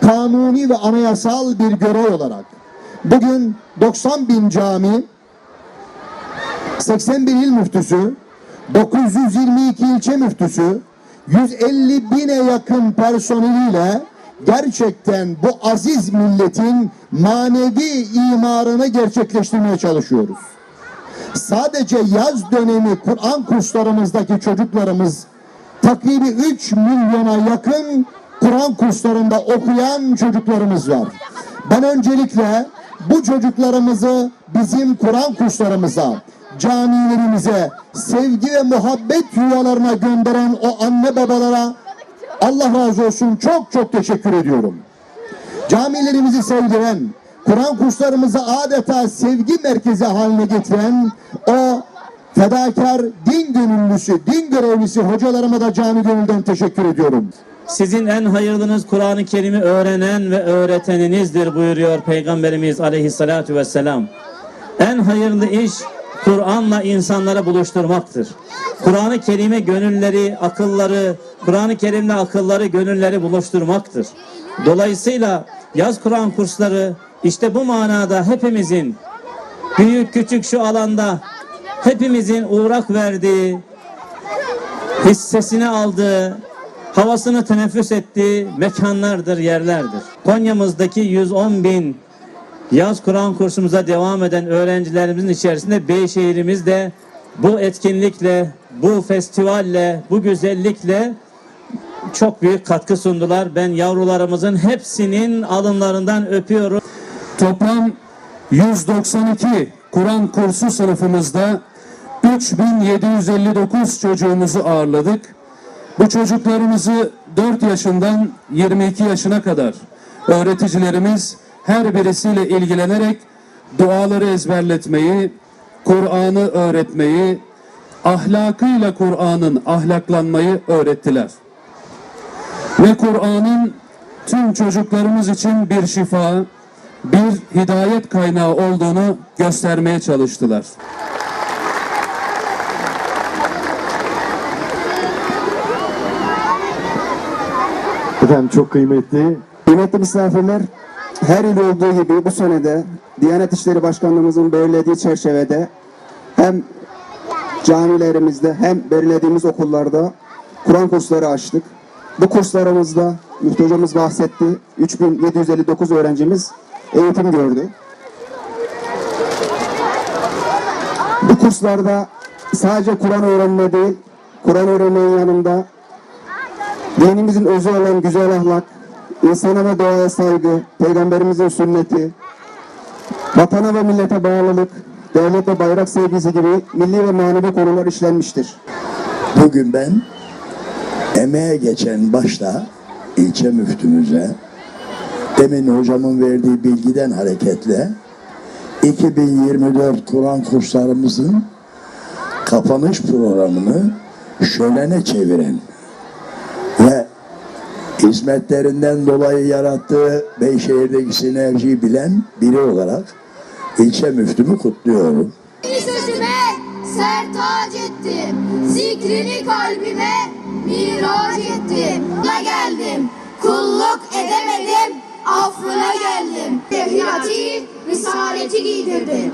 Kanuni ve anayasal bir görev olarak bugün 90 bin cami, 81 il müftüsü, 922 ilçe müftüsü, 150 bine yakın personeliyle gerçekten bu aziz milletin manevi imarını gerçekleştirmeye çalışıyoruz. Sadece yaz dönemi Kur'an kurslarımızdaki çocuklarımız takribi 3 milyona yakın Kur'an kurslarında okuyan çocuklarımız var. Ben öncelikle bu çocuklarımızı bizim Kur'an kurslarımıza, camilerimize, sevgi ve muhabbet yuvalarına gönderen o anne babalara Allah razı olsun çok çok teşekkür ediyorum. Camilerimizi sevdiren, Kur'an kurslarımızı adeta sevgi merkezi haline getiren o fedakar din gönüllüsü, din görevlisi hocalarıma da canı gönülden teşekkür ediyorum. Sizin en hayırlınız Kur'an-ı Kerim'i öğrenen ve öğreteninizdir buyuruyor Peygamberimiz aleyhissalatu vesselam. En hayırlı iş Kur'an'la insanları buluşturmaktır. Kur'an-ı Kerim'e gönülleri, akılları, Kur'an-ı Kerim'le akılları, gönülleri buluşturmaktır. Dolayısıyla yaz Kur'an kursları işte bu manada hepimizin büyük küçük şu alanda hepimizin uğrak verdiği, hissesini aldığı, havasını teneffüs ettiği mekanlardır, yerlerdir. Konya'mızdaki 110 bin yaz Kur'an kursumuza devam eden öğrencilerimizin içerisinde Beyşehir'imiz de bu etkinlikle, bu festivalle, bu güzellikle çok büyük katkı sundular. Ben yavrularımızın hepsinin alınlarından öpüyorum. Toplam 192 Kur'an kursu sınıfımızda 3759 çocuğumuzu ağırladık. Bu çocuklarımızı 4 yaşından 22 yaşına kadar öğreticilerimiz her birisiyle ilgilenerek duaları ezberletmeyi, Kur'an'ı öğretmeyi, ahlakıyla Kur'an'ın ahlaklanmayı öğrettiler. Ve Kur'an'ın tüm çocuklarımız için bir şifa, bir hidayet kaynağı olduğunu göstermeye çalıştılar. Efendim çok kıymetli. Kıymetli misafirler, her il olduğu gibi bu senede Diyanet İşleri Başkanlığımızın belirlediği çerçevede hem camilerimizde hem belirlediğimiz okullarda Kur'an kursları açtık. Bu kurslarımızda Müftü hocamız bahsetti. 3759 öğrencimiz eğitim gördü. Bu kurslarda sadece Kur'an öğrenme değil, Kur'an öğrenmenin yanında dinimizin özü olan güzel ahlak, insana ve doğaya saygı, peygamberimizin sünneti, vatana ve millete bağlılık, devlet ve bayrak sevgisi gibi milli ve manevi konular işlenmiştir. Bugün ben emeğe geçen başta ilçe müftümüze demin hocamın verdiği bilgiden hareketle 2024 Kur'an kurslarımızın kapanış programını şölene çeviren hizmetlerinden dolayı yarattığı Beyşehir'deki sinerjiyi bilen biri olarak ilçe müftümü kutluyorum. Sesime sertac ettim. Zikrini kalbime miraç ettim. La geldim. Kulluk edemedim. Affına geldim. Hiyati risaleti giydirdim.